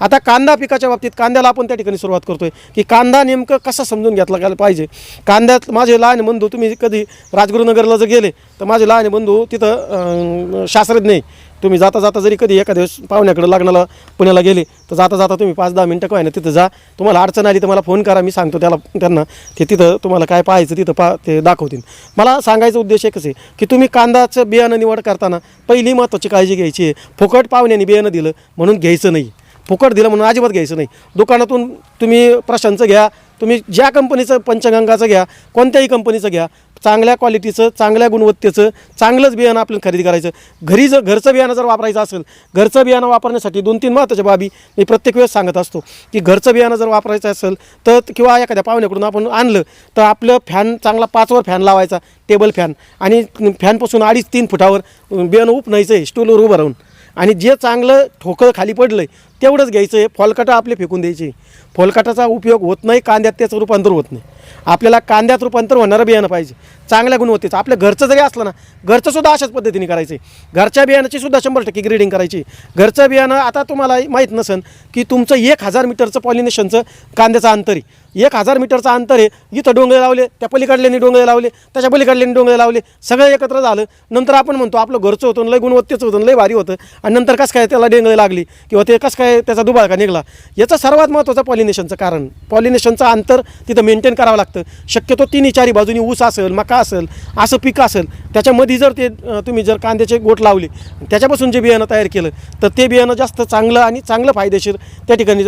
आता कांदा पिकाच्या बाबतीत कांद्याला आपण त्या ठिकाणी सुरुवात करतोय की कांदा नेमकं कसा समजून घेतला गेला पाहिजे? कांद्यात माझे लहान बंधू तुम्ही कधी राजगुरुनगरला जर गेले तर माझे लहान बंधू तिथं शास्त्रज्ञ तुम्ही जाता जाता जरी कधी एखाद्या दिवस पाहुण्याकडे लग्नाला पुण्याला गेले तर जाता जाता तुम्ही पाच दहा मिनटं काय ना तिथं जा. तुम्हाला अडचण आली तर मला फोन करा मी सांगतो त्याला त्यांना. ते तिथं तुम्हाला काय पाहायचं तिथं पा ते दाखवतील. मला सांगायचा उद्देश एकच आहे की तुम्ही कांदाचं बियाणं निवड करताना पहिली महत्त्वाची काळजी घ्यायची आहे. फुकट पाहुण्याने बियाणं दिलं म्हणून घ्यायचं नाही. फुकट दिलं म्हणून अजिबात घ्यायचं नाही. दुकानातून तुम्ही प्रशांतचं घ्या तुम्ही ज्या कंपनीचं पंचगंगाचं घ्या कोणत्याही कंपनीचं घ्या चांगल्या क्वालिटीचं चांगल्या गुणवत्तेचं चांगलंच बियाणं आपल्याला खरेदी करायचं. घरी जर घरचं बियाणं जर वापरायचं असेल घरचं बियाणं वापरण्यासाठी दोन तीन महत्त्वाच्या बाबी मी प्रत्येक वेळेस सांगत असतो की घरचं बियाणं जर वापरायचं असेल तर किंवा एखाद्या पाहुण्याकडून आपण आणलं तर आपलं फॅन चांगला पाचवर फॅन लावायचा टेबल फॅन आणि फॅनपासून अडीच तीन फुटावर बियाणं उपणायचं आहे स्टूलवर उभं राहून. आणि जे चांगलं ठोकं खाली पडलं आहे तेवढंच घ्यायचं आहे. फॉलकटा आपले फेकून द्यायचे. फॉलकटाचा उपयोग होत नाही कांद्यात त्याचं रूपांतर होत नाही. आपल्याला कांद्यात रूपांतर होणारं बियाणं पाहिजे. चांगल्या गुणवत्तेचं. आपल्या घरचं जरी असलं ना घरचंसुद्धा अशाच पद्धतीने करायचं आहे. घरच्या बियाणाची सुद्धा शंभर टक्के ग्रेडिंग करायची घरचं बियाणं आता तुम्हाला माहीत नसेल की तुमचं एक हजार मीटरचं पॉलिनेशनचं कांद्याचं अंतर आहे. एक हजार मीटरचं अंतर आहे. इथं डोंगळे लावले त्या पलीकडल्यानी डोंगळे लावले त्याच्या पलीकडल्यानी डोंगळे लावले. सगळं एकत्र झालं. नंतर आपण म्हणतो आपलं घरचं होतं लय गुणवत्तेचं होतं लय भारी होतं. आणि नंतर कसं काय त्याला डेंगळे लागली? किंवा ते कसं काय त्याचा दुबाळका निघाला. याचं सर्वात महत्त्वाचं पॉलिनेशनचं कारण. पॉलिनेशनचं अंतर तिथं मेंटेन करावं लागतं. शक्यतो तिन्ही चारी बाजूनी ऊस असेल मका असेल असं पिकं असेल त्याच्यामध्ये जर ते तुम्ही जर कांद्याचे गोट लावले त्याच्यापासून जे बियाणं तयार केलं तर ते बियाणं जास्त चांगलं आणि चांगलं फायदेशीर त्या ठिकाणी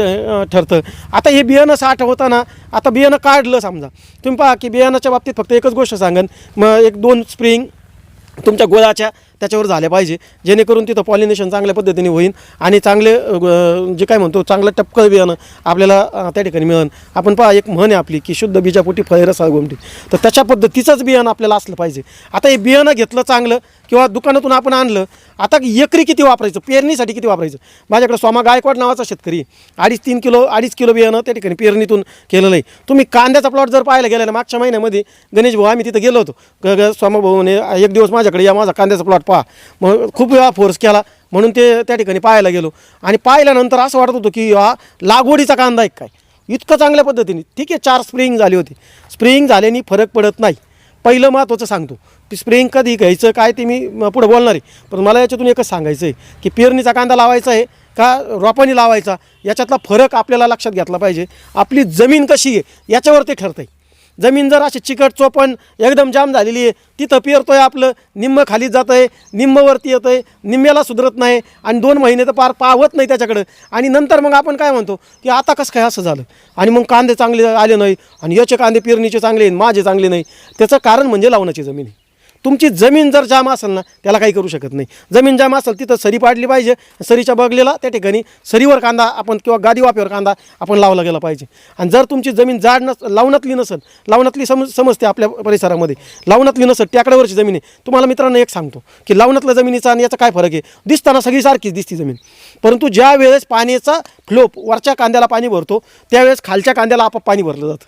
ठरतं. आता हे बियाणं साठवताना आता बियाणं काढलं समजा. तुम्ही पहा की बियाणाच्या बाबतीत फक्त एकच गोष्ट सांगन. मग एक दोन स्प्रिंग तुमच्या गोळाच्या त्याच्यावर झाल्या पाहिजे. जेणेकरून तिथं पॉलिनेशन चांगल्या पद्धतीने होईल आणि चांगले जे काय म्हणतो चांगलं टपकं बियाणं आपल्याला त्या ठिकाणी मिळेल आपण पहा एक म्हण आहे आपली की शुद्ध बीजापोटी फळेरसा गोमटी. तर त्याच्या पद्धतीचंच बियाणं आपल्याला असलं पाहिजे. आता हे बियाणं घेतलं चांगलं किंवा दुकानातून आपण आणलं आता एकरी किती वापरायचं? पेरणीसाठी किती वापरायचं? माझ्याकडे स्वामा गायकवाड नावाचा शेतकरी अडीच तीन किलो अडीच किलो बियाणं त्या ठिकाणी पेरणीतून केलेलं आहे. तुम्ही कांद्याचा प्लॉट जर पाहायला गेला ना मागच्या महिन्यामध्ये गणेश भाऊ आम्ही तिथं गेलो होतो. ग ग भाऊने एक दिवस माझ्याकडे या माझा कांद्याचा प्लॉट पहा मग खूप वेळा फोर्स केला. म्हणून ते त्या ठिकाणी पाहायला गेलो. आणि पाहिल्यानंतर असं वाटत होतं की हा लागवडीचा कांदा एक काय? इतकं चांगल्या पद्धतीने. ठीक आहे चार स्प्रिंग झाली होती. स्प्रिंग झाल्याने फरक पडत नाही. पहिलं महत्त्वाचं सांगतो. की स्प्रेइंग कधी घ्यायचं काय ते मी पुढं बोलणार आहे. पण मला याच्यातून एकच सांगायचं आहे की पेरणीचा कांदा लावायचा आहे का रोपानी लावायचा? याच्यातला फरक आपल्याला लक्षात घेतला पाहिजे. आपली जमीन कशी आहे याच्यावर ते ठरतं आहे जमीन जर अशी चिकट चोपण एकदम जाम झालेली आहे तिथं पेरतोय आपलं निम्म खाली जातं आहे निम्मवरती येतं आहे निम्म्याला सुधरत नाही आणि दोन महिने तर पार पावत नाही त्याच्याकडं. आणि नंतर मग आपण काय म्हणतो की आता कसं काय असं झालं? आणि मग कांदे चांगले आले नाही आणि याचे कांदे पेरणीचे चांगले माझे चांगले नाही. त्याचं कारण म्हणजे लावण्याची जमीन आहे. तुमची जमीन जर जाम असेल ना त्याला काही करू शकत नाही. जमीन जाम असेल तिथं सरी पाडली पाहिजे. सरीच्या बगलेला त्या ठिकाणी सरीवर कांदा आपण किंवा गादी वाफेवर कांदा आपण लावला गेला पाहिजे. आणि जर तुमची जमीन जाड नस लावणातली नसेल लावणातली सम समजते आपल्या परिसरामध्ये. लावणातली नसेल त्याकड्यावरची जमीन आहे. तुम्हाला मित्रांनो एक सांगतो की लावणातल्या जमिनीचा आणि याचा काय फरक आहे? दिसताना सगळी सारखीच दिसती जमीन. परंतु ज्या वेळेस पाण्याचा फ्लोप वरच्या कांद्याला पाणी भरतो त्यावेळेस खालच्या कांद्याला आपोआप पाणी भरलं जातं.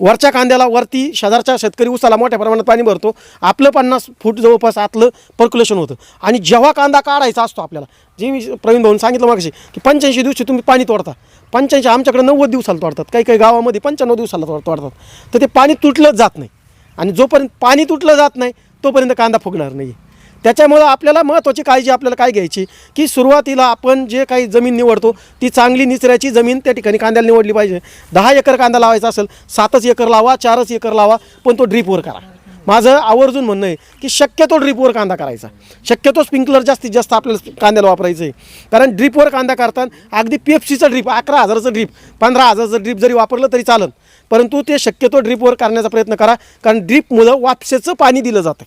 वरच्या कांद्याला वरती शेजारच्या शेतकरी उसाला मोठ्या प्रमाणात पाणी भरतो. आपलं पन्नास फूट जवळपास आतलं पर्क्युलेशन होतं. आणि जेव्हा कांदा काढायचा असतो आपल्याला जे मी प्रवीण भाऊन सांगितलं मागशी की पंच्याऐंशी दिवशी तुम्ही पाणी तोडता. पंच्याऐंशी आमच्याकडे नव्वद दिवसाला तोडतात. काही काही गावामध्ये पंच्याण्णव दिवसाला तोड तोडतात. तर ते पाणी तुटलंच जात नाही. आणि जोपर्यंत पाणी तुटलं जात नाही तोपर्यंत कांदा फुगणार नाही त्याच्यामुळं आपल्याला महत्त्वाची काळजी आपल्याला काय घ्यायची? की सुरुवातीला आपण जे काही जमीन निवडतो ती चांगली निचऱ्याची जमीन त्या ठिकाणी कांद्याला निवडली पाहिजे. दहा एकर कांदा लावायचा असेल सातच एकर लावा चारच एकर लावा पण तो ड्रीपवर करा. माझं आवर्जून म्हणणं आहे की शक्यतो ड्रीपवर कांदा करायचा. शक्यतो स्प्रिंकलर जास्तीत जास्त आपल्याला कांद्याला वापरायचं आहे कारण ड्रीपवर कांदा करताना अगदी पी एफ सीचं ड्रीप अकरा हजाराचं ड्रीप पंधरा हजाराचं ड्रीप जरी वापरलं तरी चालेल. परंतु ते शक्यतो ड्रीपवर करण्याचा प्रयत्न करा. कारण ड्रीपमुळं वापसेचं पाणी दिलं जातं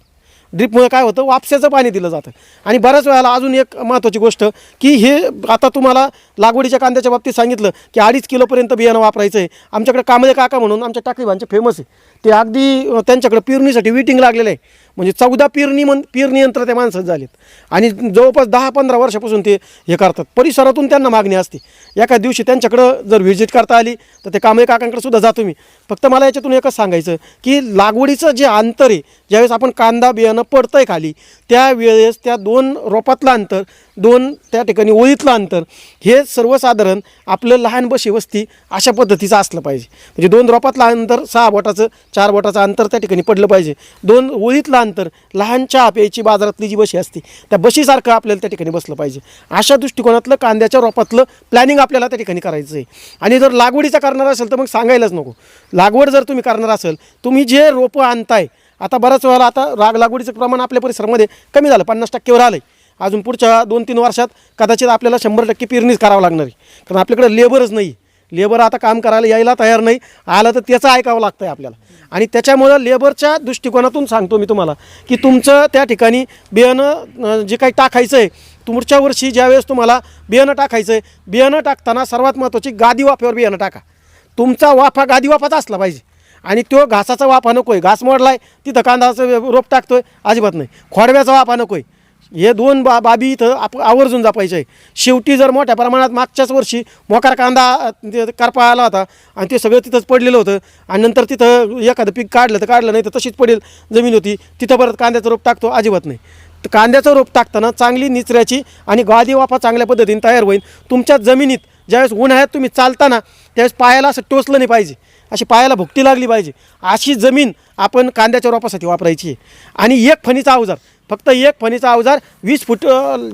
ड्रीपमुळे काय होतं वापस्याचं पाणी दिलं जातं. आणि बऱ्याच वेळेला अजून एक महत्त्वाची गोष्ट की हे आता तुम्हाला लागवडीच्या कांद्याच्या बाबतीत सांगितलं की अडीच किलोपर्यंत बियाणं वापरायचं आहे आमच्याकडे कांबळे काका म्हणून आमच्या टाकळीबांचे फेमस आहे. ते अगदी त्यांच्याकडे पेरणीसाठी विटिंग लागलेलं आहे. म्हणजे चौदा पेरणी मन पेरणी यंत्र त्या माणसात झालेत. आणि जवळपास दहा पंधरा वर्षापासून ते हे करतात. परिसरातून त्यांना मागणी असते. एका दिवशी त्यांच्याकडं जर व्हिजिट करता आली तर ते कांबळे काकांकडे सुद्धा जातो मी फक्त मला याच्यातून एकच सांगायचं की लागवडीचं जे अंतर आहे ज्यावेळेस आपण कांदा बियाणं पडतं पडतंय खाली. त्यावेळेस त्या दोन रोपातलं अंतर दोन त्या ठिकाणी ओळीतलं अंतर हे सर्वसाधारण आपलं लहान बशी वस्ती अशा पद्धतीचं असलं पाहिजे. म्हणजे दोन रोपातलं अंतर सहा बोटाचं चार बोटाचं अंतर त्या ठिकाणी पडलं पाहिजे. दोन ओळीतलं अंतर लहान चहा प्यायची बाजारातली जी बशी असते त्या बशीसारखं आपल्याला त्या ठिकाणी बसलं पाहिजे. अशा दृष्टिकोनातलं कांद्याच्या रोपातलं प्लॅनिंग आपल्याला त्या ठिकाणी करायचं आहे. आणि जर लागवडीचा करणार असेल तर मग सांगायलाच नको. लागवड जर तुम्ही करणार असेल तुम्ही जे रोपं आणताय आता बऱ्याच वेळेला आता राग लागवडीचं प्रमाण आपल्या परिसरामध्ये कमी झालं. पन्नास टक्केवर आलं आहे अजून पुढच्या दोन तीन वर्षात कदाचित आपल्याला शंभर टक्के पेरणीच करावं लागणार आहे. कारण आपल्याकडे लेबरच नाही. लेबर आता काम करायला यायला तयार नाही. आलं तर त्याचं ऐकावं लागतं आहे आपल्याला. आणि त्याच्यामुळं लेबरच्या दृष्टिकोनातून सांगतो मी तुम्हाला की तुमचं त्या ठिकाणी बियाणं जे काही टाकायचं आहे तुमच्या वर्षी ज्यावेळेस तुम्हाला बियाणं टाकायचं आहे बियाणं टाकताना सर्वात महत्त्वाची गादी बियाणं टाका. तुमचा वाफा गादी वाफाचा असला पाहिजे. आणि तो घासाचा वाफा नको आहे घास मोडलाय तिथं कांदाचं रोप टाकतोय अजिबात नाही. खोडव्याचा वाफा नको आहे हे दोन बा बाबी इथं आप आवर्जून जपायचे आहे शेवटी जर मोठ्या प्रमाणात मागच्याच वर्षी मोकार कांदा करपा आला होता आणि ते सगळं तिथंच पडलेलं होतं आणि नंतर तिथं एखादं पीक काढलं तर काढलं नाही तर तशीच पडेल जमीन होती. तिथं परत कांद्याचं रोप टाकतो अजिबात नाही. तर कांद्याचं रोप टाकताना चांगली निचऱ्याची आणि गादी वाफा चांगल्या पद्धतीने तयार होईल. तुमच्या जमिनीत ज्यावेळेस उन्हाळ्यात तुम्ही चालताना त्यावेळेस पायाला असं टोचलं नाही पाहिजे. अशी पायाला भुकटी लागली पाहिजे. अशी जमीन आपण कांद्याच्या रोपासाठी वापरायची. आणि एक फणीचा अवजार फक्त एक फणीचा अवजार वीस फूट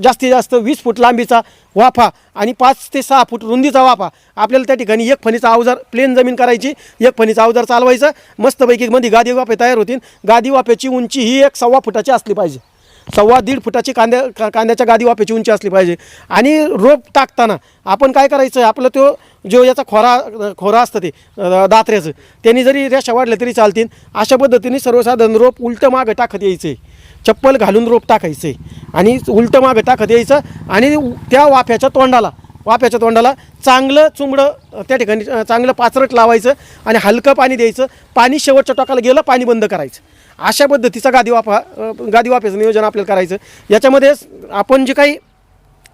जास्तीत जास्त वीस फूट लांबीचा वाफा आणि पाच ते सहा फूट रुंदीचा वाफा. आपल्याला त्या ठिकाणी एक फणीचा अवजार प्लेन जमीन करायची. एक फणीचा अवजार चालवायचं. मस्तपैकी मध्ये गादी वाफे तयार होतील. गादी वाफ्याची उंची ही एक सव्वा फुटाची असली पाहिजे. सव्वा दीड फुटाची कांद्या का कांद्याच्या गादी वाफेची उंची असली पाहिजे. आणि रोप टाकताना आपण काय करायचं आहे आपलं तो जो याचा खोरा खोरा असतं ते दात्र्याचं त्यांनी जरी रेषा वाढल्या तरी चालतील. अशा पद्धतीने सर्वसाधारण रोप उलटं मागं टाकत यायचं. आहे चप्पल घालून रोप टाकायचं. आहे आणि उलटं मागं टाकत यायचं आणि त्या वाफ्याच्या तोंडाला वाफ्याच्या तोंडाला चांगलं चुंबडं त्या ठिकाणी चांगलं पाचरट लावायचं आणि हलकं पाणी द्यायचं. पाणी शेवटच्या टोकाला गेलं पाणी बंद करायचं. अशा पद्धतीचा गादी वाप गादी वाफ्याचं नियोजन आपल्याला करायचं. याच्यामध्ये आपण जे काही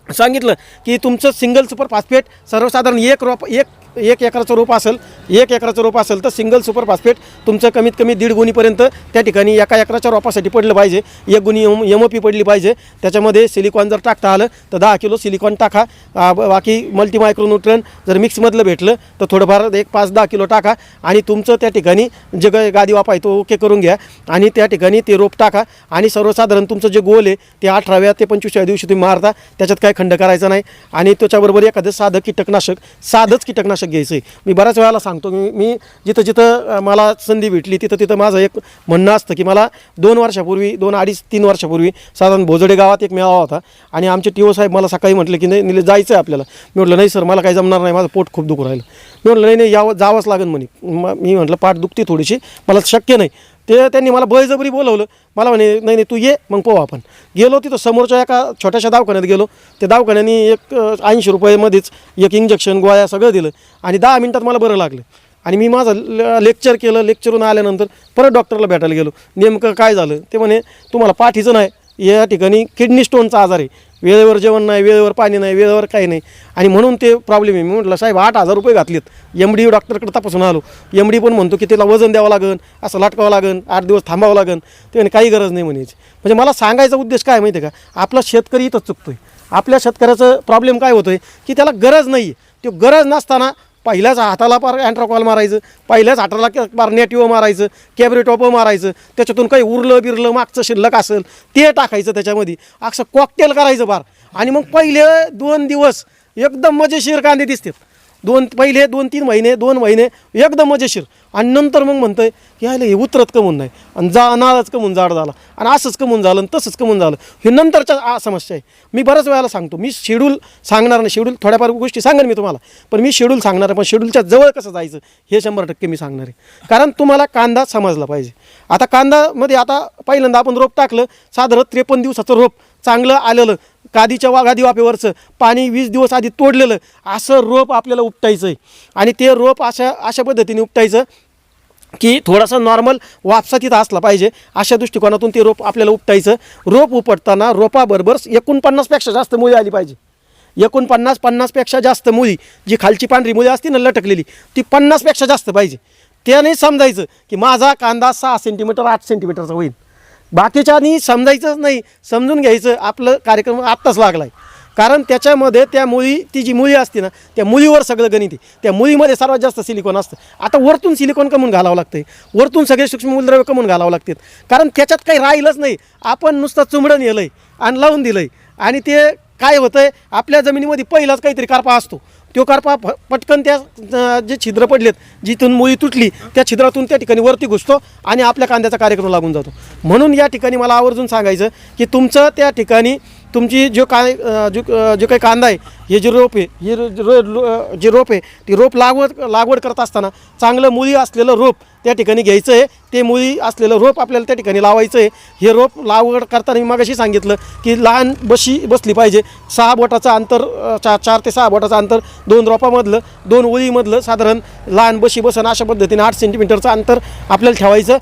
सांगितलं की तुमचं सिंगल सुपर फास्फेट सर्वसाधारण एक रोप एक एक एकराचं रोप असेल एक एकराचं रोप असेल तर सिंगल सुपर फॉस्फेट तुमचं कमीत कमी दीड गुणीपर्यंत त्या ठिकाणी एका एकराच्या रोपासाठी पडलं पाहिजे. एक गुणी एम एम ओ पी पडली पाहिजे. त्याच्यामध्ये सिलिकॉन जर टाकता आलं तर दहा किलो सिलिकॉन टाका. बाकी मल्टीमायक्रोन्यूट्रन जर मिक्समधलं भेटलं तर थोडंफार एक पाच दहा किलो टाका. आणि तुमचं त्या ठिकाणी जे ग- गादी वापा आहे तो ओके करून घ्या. आणि त्या ठिकाणी ते रोप टाका. आणि सर्वसाधारण तुमचं जे गोल आहे ते अठराव्या ते पंचवीसव्या दिवशी तुम्ही मारता. त्याच्यात काय खंड करायचा नाही. आणि त्याच्याबरोबर एखादं साधं कीटकनाशक साधंच कीटकनाशक घ्यायचं आहे मी बऱ्याच वेळेला सांगतो मी मी जिथं जिथं मला संधी भेटली तिथं तिथं माझं एक म्हणणं असतं की मला दोन वर्षापूर्वी दोन अडीच तीन वर्षापूर्वी साधारण भोजडे गावात एक मेळावा होता आणि आमचे टी ओ साहेब मला सकाळी म्हटले की नाही निले जायचं आहे आपल्याला. मी म्हटलं नाही सर मला काही जमणार नाही माझं पोट खूप दुखू राहिलं. मी म्हटलं नाही नाही यावं जावंच लागेल म्हणे. मी म्हटलं पाठ दुखते थोडीशी मला शक्य नाही. ते त्यांनी मला बळजबरी बोलवलं. मला म्हणे नाही नाही तू ये मग पोहू आपण. गेलो तिथं समोरच्या एका छोट्याशा दवाखान्यात गेलो. त्या दवाखान्याने एक ऐंशी रुपयेमध्येच एक इंजेक्शन गोळ्या सगळं दिलं आणि दहा मिनटात मला बरं लागलं. आणि मी माझं लेक्चर केलं. लेक्चरून आल्यानंतर परत डॉक्टरला भेटायला गेलो. नेमकं काय झालं? ते म्हणे तुम्हाला पाठीचं नाही. या ठिकाणी किडनी स्टोनचा आजार आहे. वेळेवर जेवण नाही वेळेवर पाणी नाही वेळेवर काही नाही. आणि म्हणून ते प्रॉब्लेम आहे. मी म्हटलं साहेब आठ हजार रुपये घातलेत. एम डी डॉक्टरकडे तपासून आलो. एम डी पण म्हणतो की त्याला वजन द्यावं लागेल असं लाटकावं लागेल आठ दिवस थांबावं लागेल ते काही गरज नाही म्हणायची म्हणजे मला सांगायचा उद्देश काय माहिती आहे का? आपला शेतकरी इथंच चुकतोय. आपल्या शेतकऱ्याचं प्रॉब्लेम काय होतोय? की त्याला गरज नाही आहे तो गरज नसताना पहिल्याच हाताला पार अँट्राकॉल मारायचं पहिल्याच हाताला पार नेटिव मारायचं कॅबरेटॉप मारायचं त्याच्यातून काही उरलं बिरलं मागचं शिल्लक असेल ते टाकायचं त्याच्यामध्ये. असं कॉकटेल करायचं पार. आणि मग पहिले दोन दिवस एकदम मजेशीर कांदे दिसतात. दोन पहिले दोन तीन महिने दोन महिने एकदम मजेशीर. आणि नंतर मग म्हणतंय की यायला हे उतरत कमून नाही. आणि जा नाळच कमून जाड झाला. आणि असंच कमून झालं आणि तसंच कमून झालं. हे नंतरच्या आ समस्या आहे. मी बऱ्याच वेळेला सांगतो मी शेड्यूल सांगणार नाही. शेड्यूल थोड्याफार गोष्टी सांगेन मी तुम्हाला. पण मी शेड्यूल सांगणार आहे पण शेड्यूलच्या जवळ कसं जायचं हे शंभर टक्के मी सांगणार आहे. कारण तुम्हाला कांदा समजला पाहिजे. आता कांदामध्ये आता पहिल्यांदा आपण रोप टाकलं साधारण त्रेपन्न दिवसाचं रोप चांगलं आलेलं गादीच्या वा गादी वाफेवरचं पाणी वीस दिवस आधी तोडलेलं असं रोप आपल्याला उपटायचं आहे आणि ते रोप अशा अशा पद्धतीने उपटायचं की थोडासा नॉर्मल वापसा तिथं असला पाहिजे अशा दृष्टिकोनातून ते रोप आपल्याला उपटायचं. रोप उपटताना रोपाबरोबर एकोणपन्नासपेक्षा जास्त मुळी आली पाहिजे. एकोणपन्नास पन्नासपेक्षा जास्त मुळी जी खालची पांढरी मुळी असते ना लटकलेली ती पन्नासपेक्षा जास्त पाहिजे. त्याने समजायचं की माझा कांदा सहा सेंटीमीटर आठ सेंटीमीटरचा होईल. बाकीच्यानी समजायचंच नाही समजून घ्यायचं. आपलं कार्यक्रम आत्ताच लागला आहे कारण त्याच्यामध्ये त्या मुळी ती जी मुळी असते ना त्या मुलीवर सगळं गणित आहे. त्या मुलीमध्ये सर्वात जास्त सिलिकॉन असतं. आता वरतून सिलिकॉन कमून घालावं लागतं वरतून सगळे सूक्ष्म मूलद्रव्य कमून घालावं लागतात. कारण त्याच्यात काही राहिलंच नाही. आपण नुसतं चुंबडं नेलं आहे आणि लावून दिलं आहे आणि ते काय होतं आहे आपल्या जमिनीमध्ये पहिलाच काहीतरी कारपा असतो. तो कारपा फ- पटकन त्या जे छिद्र पडलेत जिथून मुळी तुटली त्या छिद्रातून त्या ठिकाणी वरती घुसतो आणि आपल्या कांद्याचा कार्यक्रम लागून जातो. म्हणून या ठिकाणी मला आवर्जून सांगायचं की तुमचं त्या ठिकाणी तुमची जो काय जो जो काही कांदा आहे हे जे रोप आहे हे रो- जे रोप आहे ती रोप लागवड लागवड करत असताना चांगलं मुळी असलेलं रोप त्या ठिकाणी घ्यायचं आहे. ते मुळी असलेलं रोप आपल्याला त्या ठिकाणी लावायचं आहे. हे रोप लागवड करताना मी मागाशी सांगितलं की लहान बशी बसली पाहिजे. सहा बोटाचं अंतर चार चार ते सहा बोटाचं अंतर दोन रोपामधलं दोन ओळीमधलं साधारण लहान बशी बसन अशा पद्धतीने आठ सेंटीमीटरचं अंतर आपल्याला ठेवायचं.